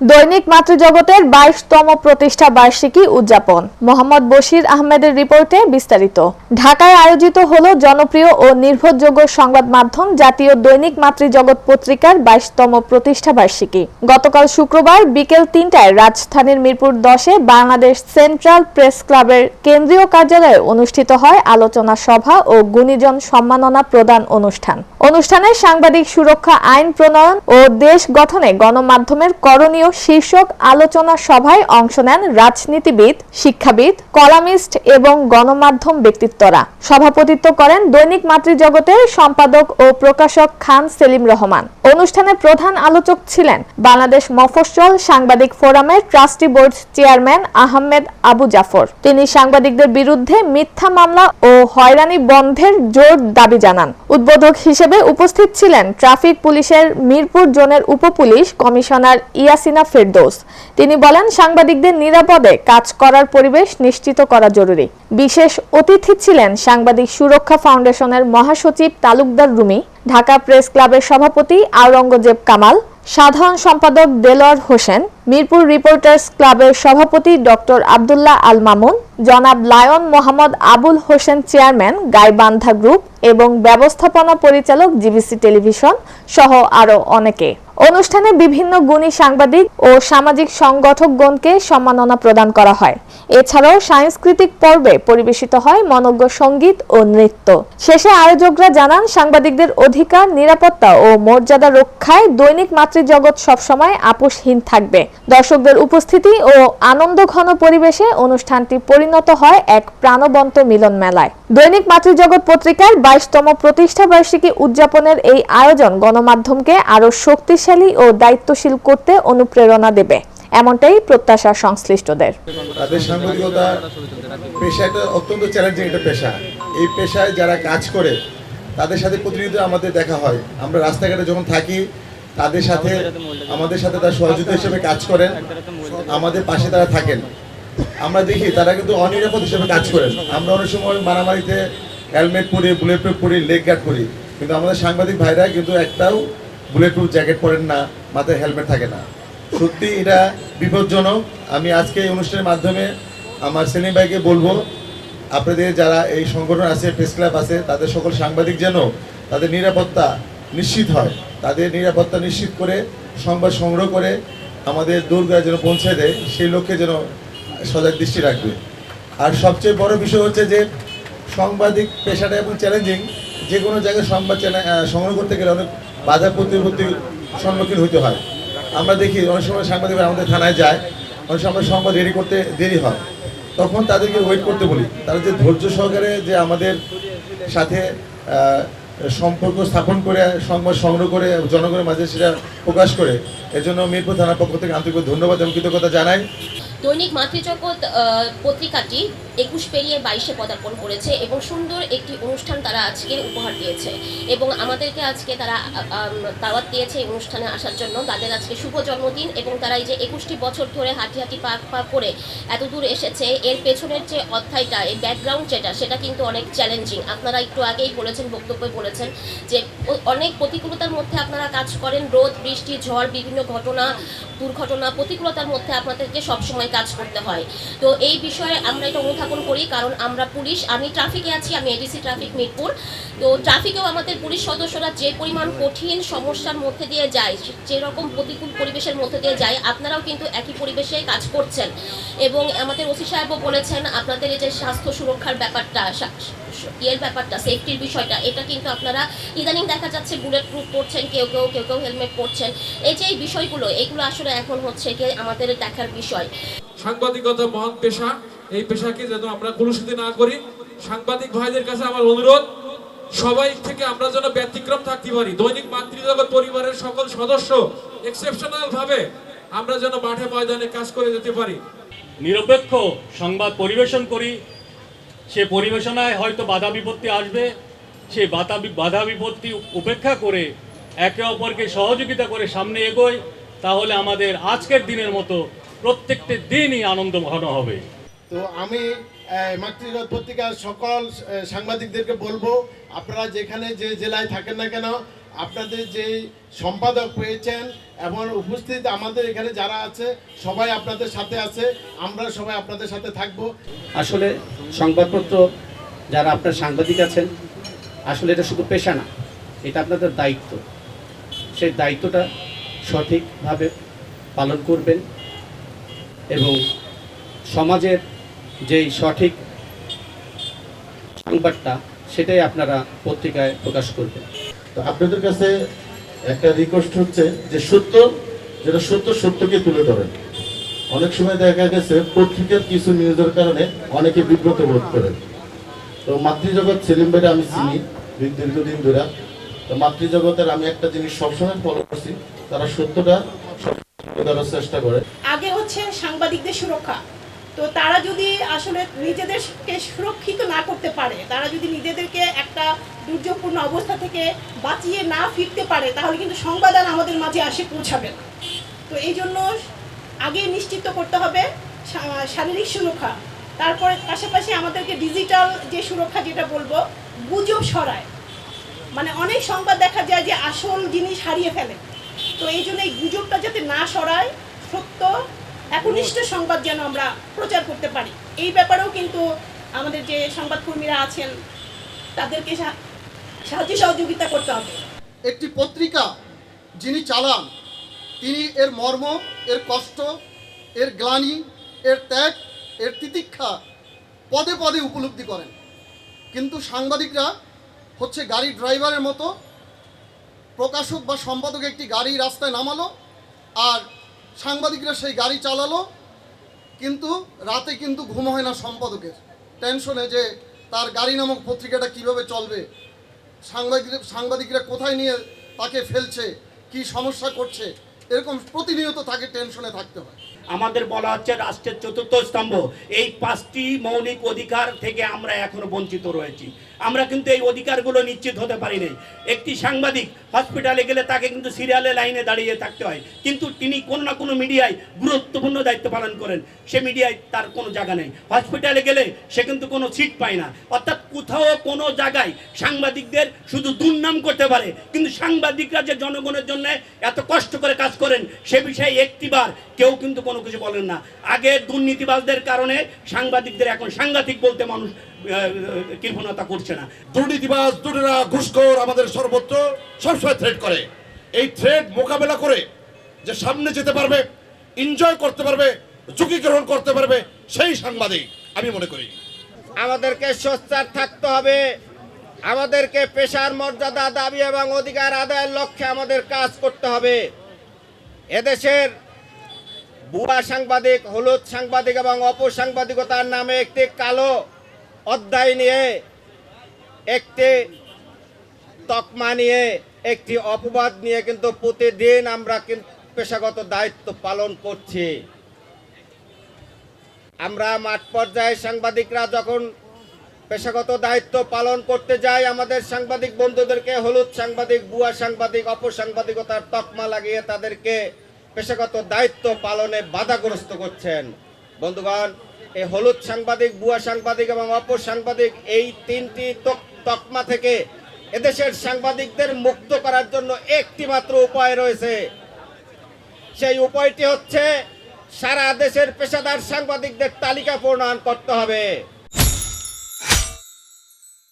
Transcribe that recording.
দৈনিক মাতৃজগতের বাইশতম প্রতিষ্ঠা বার্ষিকী উদযাপন। মোহাম্মদ বশির আহমেদের রিপোর্টে বিস্তারিত। ঢাকায় আয়োজিত হল জনপ্রিয় ও নির্ভরযোগ্য সংবাদ মাধ্যম জাতীয় দৈনিক মাতৃজগৎ পত্রিকার বাইশতম প্রতিষ্ঠা বার্ষিকী। গতকাল শুক্রবার বিকেল তিনটায় রাজধানীর মিরপুর দশে বাংলাদেশ সেন্ট্রাল প্রেস ক্লাবের কেন্দ্রীয় কার্যালয়ে অনুষ্ঠিত হয় আলোচনা সভা ও গুণীজন সম্মাননা প্রদান অনুষ্ঠান। অনুষ্ঠানে সাংবাদিক সুরক্ষা, আইন প্রণয়ন ও দেশ গঠনে গণমাধ্যমের করণীয় শীর্ষক আলোচনা সভায় অংশ নেন রাজনীতিবিদ, শিক্ষাবিদ, কলামিস্ট এবং গণমাধ্যম ব্যক্তিত্বরা। সভাপতিত্ব করেন দৈনিক মাতৃজগতের সম্পাদক ও প্রকাশক খান সেলিম রহমান। অনুষ্ঠানে প্রধান আলোচক ছিলেন বাংলাদেশ মফস্বল সাংবাদিক ফোরামের trustee board chairman Ahmed Abu Jafar. তিনি সাংবাদিকদের বিরুদ্ধে মিথ্যা মামলা ও হয়রানি বন্ধের জোর দাবি জানান। উদ্বোধক হিসেবে উপস্থিত ছিলেন ট্রাফিক পুলিশের মিরপুর জোনের উপপুলিশ কমিশনার ইয়াসিনা ফেরদৌস। তিনি বলেন, সাংবাদিকদের নিরাপদে কাজ করার পরিবেশ নিশ্চিত করা জরুরি। বিশেষ অতিথি ছিলেন সাংবাদিক সুরক্ষা ফাউন্ডেশনের মহাসচিব তালুকদার রুমি, ঢাকা প্রেস ক্লাবের সভাপতি আওরঙ্গজেব কামাল, সাধারণ সম্পাদক দেলোয়ার হোসেন মিরপুর রিপোর্টার্স ক্লাবের সভাপতি ডক্টর আবদুল্লাহ আল মামুন, জনাব Lion Mohammad Abul Hossain chairman, Gaibandha group এবং ব্যবস্থাপনা পরিচালক জিবিসি টেলিভিশন সহ আরও অনেকে। অনুষ্ঠানে বিভিন্ন গুণী সাংবাদিক ও সামাজিক সংগঠকগণকে সম্মাননা প্রদান করা হয়। এছাড়াও সাংস্কৃতিক পর্বে পরিবেশিত হয় মনজ্ঞ সংগীত ও নৃত্য। শেষে আয়োজকরা জানান, সাংবাদিকদের অধিকার, নিরাপত্তা ও মর্যাদা রক্ষায় দৈনিক মাতৃজগৎ সবসময় আপোষহীন থাকবে। দর্শকদের উপস্থিতি ও আনন্দঘন পরিবেশে অনুষ্ঠানটি পরিণত হয় এক প্রাণবন্ত মিলন মেলায়। দৈনিক মাতৃজগৎ পত্রিকার বাইশতম প্রতিষ্ঠা বার্ষিকী উদযাপনের এই আয়োজন গণমাধ্যমকে আরও শক্তিশালী ও দায়িত্বশীল করতে অনুপ্রেরণা দেবে, এমনটাই প্রত্যাশা সংশ্লিষ্টদের। অত্যন্ত চ্যালেঞ্জিং একটা পেশা। এই পেশায় যারা কাজ করে, তাদের সাথে প্রতিনিয়ত আমাদের দেখা হয়। আমরা রাস্তাঘাটে যখন থাকি তাদের সাথে, আমাদের সাথে তারা সহযোগিতা হিসেবে কাজ করেন। আমাদের পাশে তারা থাকেন। আমরা দেখি, তারা কিন্তু অনিরাপদ হিসেবে কাজ করেন। আমরা অনেক সময় মারামারিতে হেলমেট পরি বুলেট প্রুফ পরি লেগ গার্ড পরি। কিন্তু আমাদের সাংবাদিক ভাইরা কিন্তু একটাও বুলেট প্রুফ জ্যাকেট পরেন না, মাথায় হেলমেট থাকে না। সত্যি এটা বিপজ্জনক। আমি আজকে এই অনুষ্ঠানের মাধ্যমে আমার সেলিম ভাইকে বলব, আপনাদের যারা এই সংগঠন আছে প্রেস ক্লাব আছে, তাদের সকল সাংবাদিক যেন তাদের নিরাপত্তা নিশ্চিত হয়। তাদের নিরাপত্তা নিশ্চিত করে, সংবাদ সংগ্রহ করে আমাদের দুর্গা যেন পৌঁছে দেয়, সেই লক্ষ্যে যেন সজাগ দৃষ্টি রাখবে। আর সবচেয়ে বড় বিষয় হচ্ছে যে, সাংবাদিক পেশাটা এবং চ্যালেঞ্জিং যে কোনো জায়গায় সংবাদ সংগ্রহ করতে গেলে অনেক বাধা প্রতিপত্তির সম্মুখীন হতে হয়। আমরা দেখি অনেক সময় সাংবাদিকরা আমাদের থানায় যায়, অনেক সময় সংবাদ রেডি করতে দেরি হয়। তখন তাদেরকে ওয়েট করতে বলি। তারা যে ধৈর্য সহকারে যে আমাদের সাথে সম্পর্ক স্থাপন করে, সংবাদ সংগ্রহ করে, জনগণের মাঝে সেটা প্রকাশ করে, এজন্য মিরপুর থানার পক্ষ থেকে আন্তরিক ধন্যবাদ এবং কৃতজ্ঞতা জানাই। দৈনিক মাতৃজগৎ পত্রিকাটি একুশ পেরিয়ে বাইশে পদার্পণ করেছে এবং সুন্দর একটি অনুষ্ঠান তারা আজকে উপহার দিয়েছে। এবং আমাদেরকে আজকে তারা দাওয়াত দিয়েছে এই অনুষ্ঠানে আসার জন্য। তাদের আজকে শুভ জন্মদিন এবং তারা এই যে একুশটি বছর ধরে হাঁটি হাঁটি পা পা করে এত দূর এসেছে, এর পেছনের যে অধ্যায়টা, এই ব্যাকগ্রাউন্ড যেটা, সেটা কিন্তু অনেক চ্যালেঞ্জিং আপনারা একটু আগেই বলেছেন, বক্তব্যে বলেছেন যে অনেক প্রতিকূলতার মধ্যে আপনারা কাজ করেন। রোদ, বৃষ্টি, ঝড়, বিভিন্ন ঘটনা, দুর্ঘটনা, প্রতিকূলতার মধ্যে আপনাদেরকে সবসময় কাজ করতে হয়। তো এই বিষয়ে আমরা এটা অনুধাবন করি, কারণ আমরা পুলিশ, আমি ট্রাফিকে আছি, আমি এডিসি ট্রাফিক মিরপুর। তো ট্রাফিকেও আমাদের পুলিশ সদস্যরা যে পরিমাণ কঠিন সমস্যার মধ্যে দিয়ে যায় যেরকম প্রতিকূল পরিবেশের মধ্যে দিয়ে যায়, আপনারাও কিন্তু একই পরিবেশে কাজ করছেন। এবং আমাদের ওসি সাহেবও বলেছেন, আপনাদের এই যে স্বাস্থ্য সুরক্ষার ব্যাপারটা ইয়ের ব্যাপারটা সেফটির বিষয়টা এটা কিন্তু আপনারা ইদানিং দেখা যাচ্ছে বুলেট প্রুফ পরছেন কেউ কেউ কেউ কেউ হেলমেট পরছেন এই যে এই বিষয়গুলো এগুলো আসলে এখন হচ্ছে কি আমাদের দেখার বিষয়। সাংবাদিকতা মহান পেশা এই পেশাকে যেন আমরা কলুষিত না করি। সাংবাদিক ভাইদের কাছে আমার অনুরোধ সবাই থেকে আমরা যেন ব্যতিক্রম থাকতে পারি। দৈনিক মাতৃজগৎ পরিবারের সকল সদস্য এক্সেপশনাল ভাবে আমরা যেন মাঠে ময়দানে কাজ করে যেতে পারি। নিরপেক্ষ সংবাদ পরিবেশন করি সে পরিবেশনায় হয়তো বাধা বিপত্তি আসবে। সে বাধা বাধা বিপত্তি উপেক্ষা করে একে অপরকে সহযোগিতা করে সামনে এগোয়, তাহলে আমাদের আজকের দিনের মতো প্রত্যেকটি দিনই আনন্দ ঘন হবে। তো আমি মাতৃগত পত্রিকার সকল সাংবাদিকদেরকে বলব, আপনারা যেখানে যে জেলায় থাকেন না কেন আপনাদের যে সম্পাদক পেয়েছেন এবং উপস্থিত আমাদের এখানে যারা আছে, সবাই আপনাদের সাথে আছে, আমরা সবাই আপনাদের সাথে থাকব। আসলে সংবাদপত্র, যারা আপনার সাংবাদিক আছেন, আসলে এটা শুধু পেশা না, এটা আপনাদের দায়িত্ব। সেই দায়িত্বটা সঠিকভাবে পালন করবেন এবং সমাজের যেই সঠিক সংবাদটা, সেটাই আপনারা পত্রিকায় প্রকাশ করবেন। আপনাদের কাছে একটা রিকোয়েস্ট হচ্ছে যে সত্য, যেটা সত্য সত্যকে তুলে ধরেন অনেক সময় দেখা গেছে পত্রিকার কিছু নিউজের কারণে অনেকে বিব্রত বোধ করেন। তো মাতৃজগৎ সেলিম ভাইরা আমি চিনি দীর্ঘ- দীর্ঘদিন ধরে। তো মাতৃজগতের আমি একটা জিনিস সবসময় ফলো করছি, তারা সত্যটা চেষ্টা করে। আগে হচ্ছে সাংবাদিকদের সুরক্ষা। তো তারা যদি আসলে নিজেদেরকে সুরক্ষিত না করতে পারে, তারা যদি নিজেদেরকে একটা দুর্যোগপূর্ণ অবস্থা থেকে বাঁচিয়ে না ফিরতে পারে, তাহলে কিন্তু সংবাদ আর আমাদের মাঝে আসে পৌঁছাবে না। তো এই জন্য আগে নিশ্চিত করতে হবে শারীরিক সুরক্ষা। তারপরে পাশাপাশি আমাদেরকে ডিজিটাল যে সুরক্ষা যেটা বলব, গুজব সরায় মানে অনেক সংবাদ দেখা যায় যে আসল জিনিস হারিয়ে ফেলে। তো এই জন্য এই গুজবটা যাতে না সরায় সত্য একনিষ্ঠ সংবাদ যেন আমরা প্রচার করতে পারি। এই ব্যাপারেও কিন্তু আমাদের যে সংবাদকর্মীরা আছেন, তাদেরকে সাহায্য সহযোগিতা করতে হবে। একটি পত্রিকা যিনি চালান, তিনি এর মর্ম, এর কষ্ট, এর গ্লানি, এর ত্যাগ, এর তিতিক্ষা পদে পদে উপলব্ধি করেন। কিন্তু সাংবাদিকরা হচ্ছে গাড়ি ড্রাইভারের মতো প্রকাশক বা সম্পাদক একটি গাড়ি রাস্তায় নামালো আর সাংবাদিকরা সেই গাড়ি চালালো, কিন্তু রাতে কিন্তু ঘুম হয় না সম্পাদকের। টেনশনে যে তার গাড়ি নামক পত্রিকাটা কীভাবে চলবে? সাংবাদিক সাংবাদিকরা কোথায় নিয়ে তাকে ফেলছে? কি সমস্যা করছে? এরকম প্রতিনিয়ত তাকে টেনশনে থাকতে হয়। আমাদের বলা হচ্ছে রাষ্ট্রের চতুর্থ স্তম্ভ। এই পাঁচটি মৌলিক অধিকার থেকে আমরা এখনও বঞ্চিত রয়েছি। আমরা কিন্তু এই অধিকারগুলো নিশ্চিত হতে পারি নাই। একটি সাংবাদিক হসপিটালে গেলে তাকে কিন্তু সিরিয়ালে লাইনে দাঁড়িয়ে থাকতে হয়। কিন্তু তিনি কোনো না কোনো মিডিয়ায় গুরুত্বপূর্ণ দায়িত্ব পালন করেন। সে মিডিয়ায় তার কোনো জায়গা নেই। হসপিটালে গেলে সে কিন্তু কোনো সিট পায় না। অর্থাৎ কোথাও কোনো জায়গায় সাংবাদিকদের শুধু দুর্নাম করতে পারে। কিন্তু সাংবাদিকরা যে জনগণের জন্য এত কষ্ট করে কাজ করেন, সে বিষয়ে একটিবার কেউ কিন্তু কোনো কিছু বলেন না। আগে দুর্নীতিবাজদের কারণে সাংবাদিকদের এখন সাংঘাতিক বলতে মানুষ কৃপণতা করছে না। দুর্নীতিবাজ দুটেরা ঘুষখোর আমাদের সর্বত্র সবসময় থ্রেড করে। এই থ্রেড মোকাবেলা করে যে সামনে যেতে পারবে এনজয় করতে পারবে, ঝুঁকি গ্রহণ করতে পারবে, সেই সাংবাদিক আমি মনে করি। আমাদেরকে সোচ্চার থাকতে হবে। আমাদেরকে পেশার মর্যাদা, দাবি এবং অধিকার আদায়ের লক্ষ্যে আমাদের কাজ করতে হবে। এদেশের বুয়া সাংবাদিক, হলুদ সাংবাদিক এবং অপসাংবাদিকতার নামে একটি কালো অধ্যায় নিয়ে একটি তকমা নিয়ে, একটি অপবাদ নিয়ে কিন্তু প্রতিদিন আমরা পেশাগত দায়িত্ব পালন করছি। আমরা মাঠ পর্যায়ে সাংবাদিকরা যখন পেশাগত দায়িত্ব পালন করতে যাই, আমাদের সাংবাদিক বন্ধুদেরকে, হলুদ সাংবাদিক, বুয়া সাংবাদিক অপসাংবাদিকতার তকমা লাগিয়ে তাদেরকে পেশাগত দায়িত্ব পালনে বাধাগ্রস্ত করছেন। বন্ধুগণ এই হলুদ সাংবাদিক, বুয়া সাংবাদিক এবং অপর সাংবাদিক এই তিনটি তক- তকমা থেকে এদেশের সাংবাদিকদের মুক্ত করার জন্য একটি মাত্র উপায় রয়েছে। সেই উপায়টি হচ্ছে, সারা দেশের পেশাদার সাংবাদিকদের তালিকা প্রণয়ন করতে হবে।